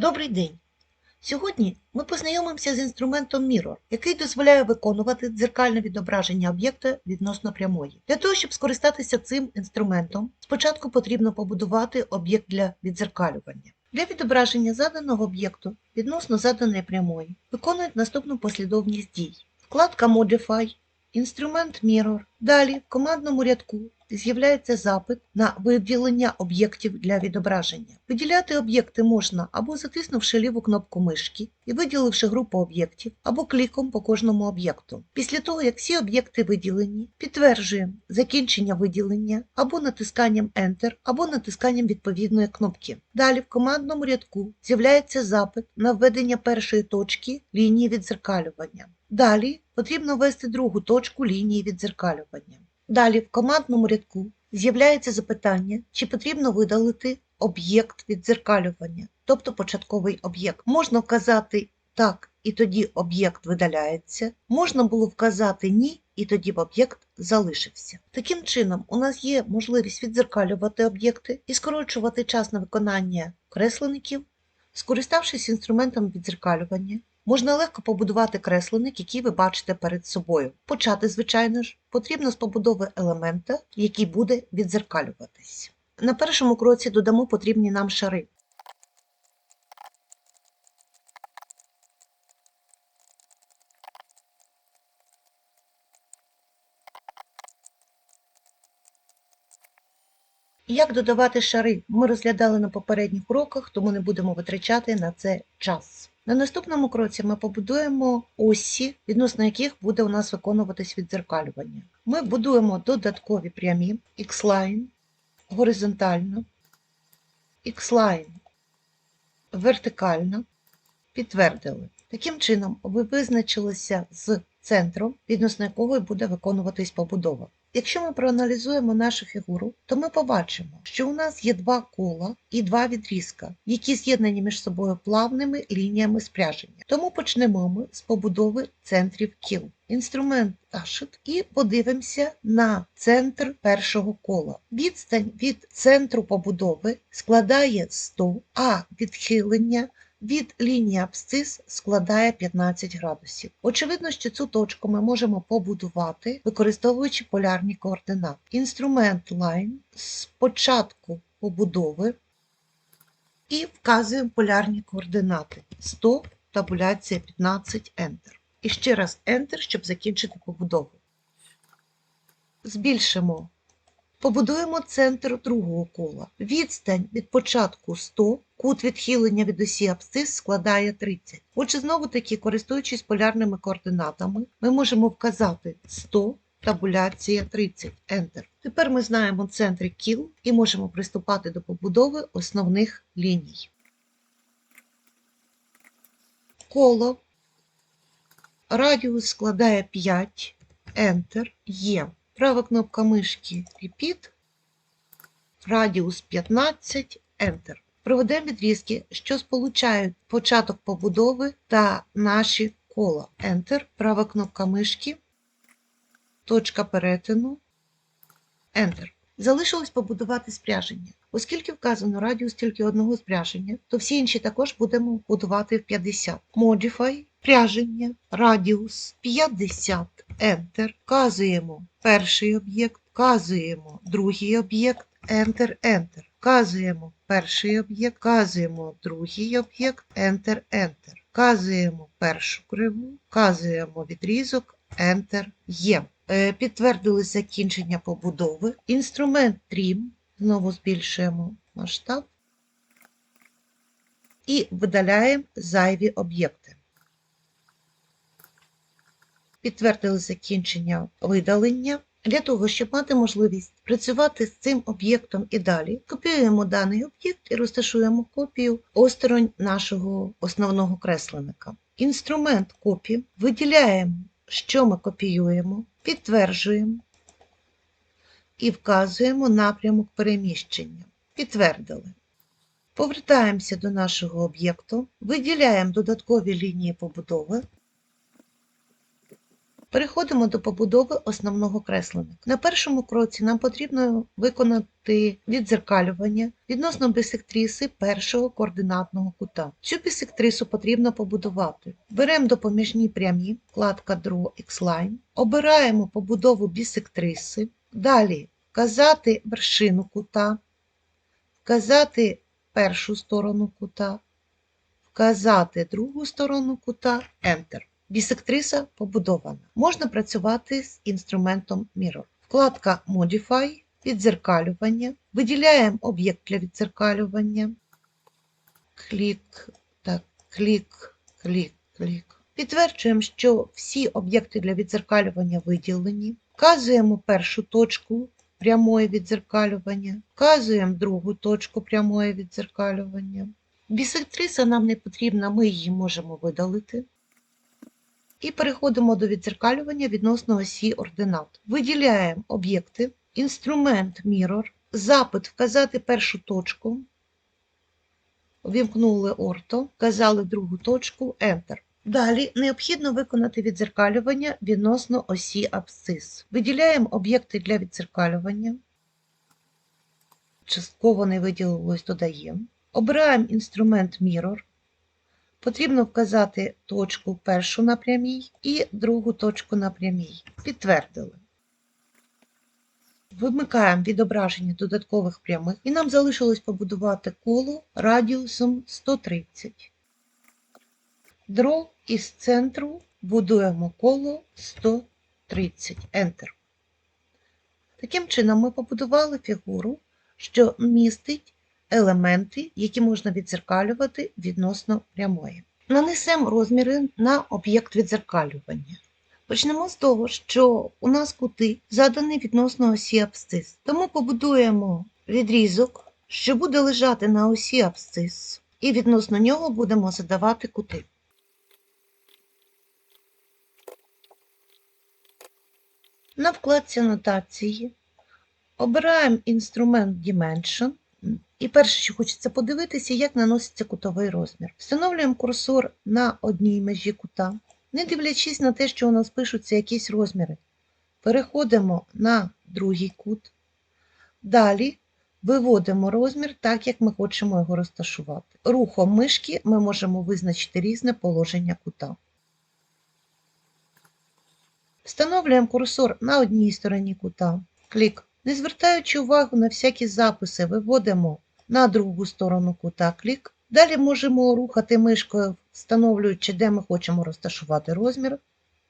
Добрий день! Сьогодні ми познайомимося з інструментом Mirror, який дозволяє виконувати дзеркальне відображення об'єкта відносно прямої. Для того, щоб скористатися цим інструментом, спочатку потрібно побудувати об'єкт для відзеркалювання. Для відображення заданого об'єкту відносно заданої прямої виконують наступну послідовність дій. Вкладка Modify, інструмент Mirror. Далі в командному рядку з'являється запит на виділення об'єктів для відображення. Виділяти об'єкти можна або затиснувши ліву кнопку мишки і виділивши групу об'єктів, або кліком по кожному об'єкту. Після того, як всі об'єкти виділені, підтверджуємо закінчення виділення або натисканням Enter, або натисканням відповідної кнопки. Далі в командному рядку з'являється запит на введення першої точки лінії відзеркалювання. Далі потрібно ввести другу точку лінії відзеркалювання. Далі в командному рядку з'являється запитання, чи потрібно видалити об'єкт відзеркалювання, тобто початковий об'єкт. Можна вказати так, і тоді об'єкт видаляється. Можна було вказати ні, і тоді б об'єкт залишився. Таким чином, у нас є можливість відзеркалювати об'єкти і скорочувати час на виконання креслеників, скориставшись інструментом відзеркалювання. Можна легко побудувати кресленик, який ви бачите перед собою. Почати, звичайно ж, потрібно з побудови елемента, який буде відзеркалюватись. На першому кроці додамо потрібні нам шари. Як додавати шари, ми розглядали на попередніх уроках, тому не будемо витрачати на це час. На наступному кроці ми побудуємо осі, відносно яких буде у нас виконуватись відзеркалювання. Ми будуємо додаткові прямі X-line горизонтально, X-line вертикально, підтвердили. Таким чином, ви визначилися з центром, відносно якого буде виконуватись побудова. Якщо ми проаналізуємо нашу фігуру, то ми побачимо, що у нас є два кола і два відрізка, які з'єднані між собою плавними лініями спряження. Тому почнемо ми з побудови центрів кіл. Інструмент Ashit і подивимося на центр першого кола. Відстань від центру побудови складає 100, а відхилення від лінії абсцис складає 15 градусів. Очевидно, що цю точку ми можемо побудувати, використовуючи полярні координати. Інструмент Line з початку побудови і вказуємо полярні координати 100, табуляція 15, Enter. І ще раз Enter, щоб закінчити побудову. Збільшимо. Побудуємо центр другого кола. Відстань від початку 100, кут відхилення від осі абсцис складає 30. Отже, знову таки, користуючись полярними координатами, ми можемо вказати 100, табуляція 30, Enter. Тепер ми знаємо центри кіл і можемо приступати до побудови основних ліній. Коло. Радіус складає 5, Enter, є. Права кнопка мишки Repeat, радіус 15, Enter. Проведемо відрізки, що сполучають початок побудови та наші кола. Enter, права кнопка мишки, точка перетину, Enter. Залишилось побудувати спряження. Оскільки вказано радіус тільки одного спряження, то всі інші також будемо будувати в 50. Modify, спряження, радіус 50, Enter. Вказуємо перший об'єкт, вказуємо другий об'єкт, Enter, Enter. Вказуємо перший об'єкт, вказуємо другий об'єкт, Enter, Enter. Вказуємо першу криву, вказуємо відрізок, Enter, Є. Е, Підтвердили закінчення побудови. Інструмент Trim. Знову збільшуємо масштаб і видаляємо зайві об'єкти. Підтвердили закінчення видалення. Для того, щоб мати можливість працювати з цим об'єктом і далі, копіюємо даний об'єкт і розташуємо копію осторонь нашого основного кресленика. Інструмент копії виділяємо, що ми копіюємо, підтверджуємо і вказуємо напрямок переміщення. Підтвердили. Повертаємося до нашого об'єкту, виділяємо додаткові лінії побудови Переходимо до побудови основного кресленика. На першому кроці нам потрібно виконати віддзеркалювання відносно бісектриси першого координатного кута. Цю бісектрису потрібно побудувати. Беремо допоміжні прямі, вкладка Draw X-Line, обираємо побудову бісектриси, далі вказати вершину кута, вказати першу сторону кута, вказати другу сторону кута, Enter. Бісектриса побудована. Можна працювати з інструментом Mirror. Вкладка Modify, віддзеркалювання. Виділяємо об'єкт для віддзеркалювання. Клік, так, клік, клік, клік. Підтверджуємо, що всі об'єкти для віддзеркалювання виділені. Вказуємо першу точку прямої віддзеркалювання. Вказуємо другу точку прямої віддзеркалювання. Бісектриса нам не потрібна, ми її можемо видалити. І переходимо до віддзеркалювання відносно осі ординат. Виділяємо об'єкти, інструмент Mirror, запит вказати першу точку, увімкнули орто, вказали другу точку, Enter. Далі необхідно виконати віддзеркалювання відносно осі абсцис. Виділяємо об'єкти для віддзеркалювання. Частково не виділилось, додаємо. Обираємо інструмент Mirror. Потрібно вказати точку першу на прямій і другу точку на прямій. Підтвердили. Вимикаємо відображення додаткових прямих і нам залишилось побудувати коло радіусом 130. Draw із центру будуємо коло 130. Enter. Таким чином ми побудували фігуру, що містить елементи, які можна відзеркалювати відносно прямої. Нанесемо розміри на об'єкт відзеркалювання. Почнемо з того, що у нас кути задані відносно осі абсцис. Тому побудуємо відрізок, що буде лежати на осі абсцис, і відносно нього будемо задавати кути. На вкладці анотації обираємо інструмент Dimension і перше, що хочеться подивитися, як наноситься кутовий розмір. Встановлюємо курсор на одній межі кута, не дивлячись на те, що у нас пишуться якісь розміри. Переходимо на другий кут. Далі виводимо розмір так, як ми хочемо його розташувати. Рухом мишки ми можемо визначити різне положення кута. Встановлюємо курсор на одній стороні кута. Клік. Не звертаючи увагу на всякі записи, виводимо на другу сторону кута клік. Далі можемо рухати мишкою, встановлюючи, де ми хочемо розташувати розмір.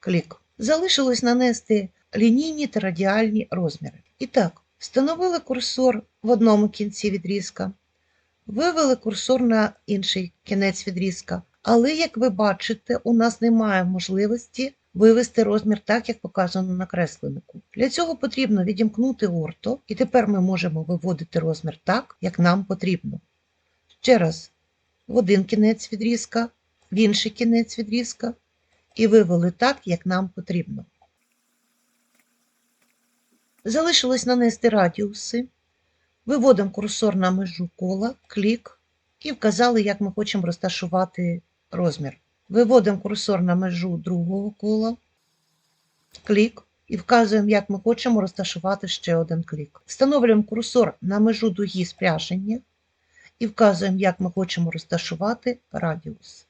Клік. Залишилось нанести лінійні та радіальні розміри. І так, встановили курсор в одному кінці відрізка, вивели курсор на інший кінець відрізка. Але, як ви бачите, у нас немає можливості вивести розмір так, як показано на кресленнику. Для цього потрібно відімкнути орто, і тепер ми можемо виводити розмір так, як нам потрібно. Ще раз, в один кінець відрізка, в інший кінець відрізка, і вивели так, як нам потрібно. Залишилось нанести радіуси. Виводимо курсор на межу кола, клік, і вказали, як ми хочемо розташувати розмір. Виводимо курсор на межу другого кола, клік, і вказуємо, як ми хочемо розташувати ще один клік. Встановлюємо курсор на межу дуги спряження і вказуємо, як ми хочемо розташувати радіус.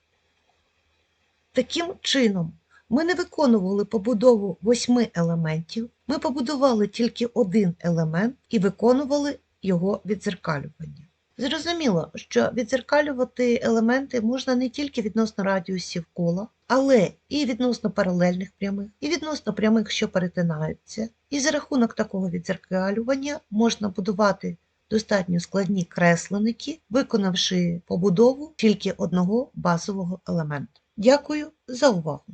Таким чином, ми не виконували побудову восьми елементів, ми побудували тільки один елемент і виконували його відзеркалювання. Зрозуміло, що відзеркалювати елементи можна не тільки відносно радіусів кола, але і відносно паралельних прямих, і відносно прямих, що перетинаються. І за рахунок такого відзеркалювання можна будувати достатньо складні кресленики, виконавши побудову тільки одного базового елементу. Дякую за увагу!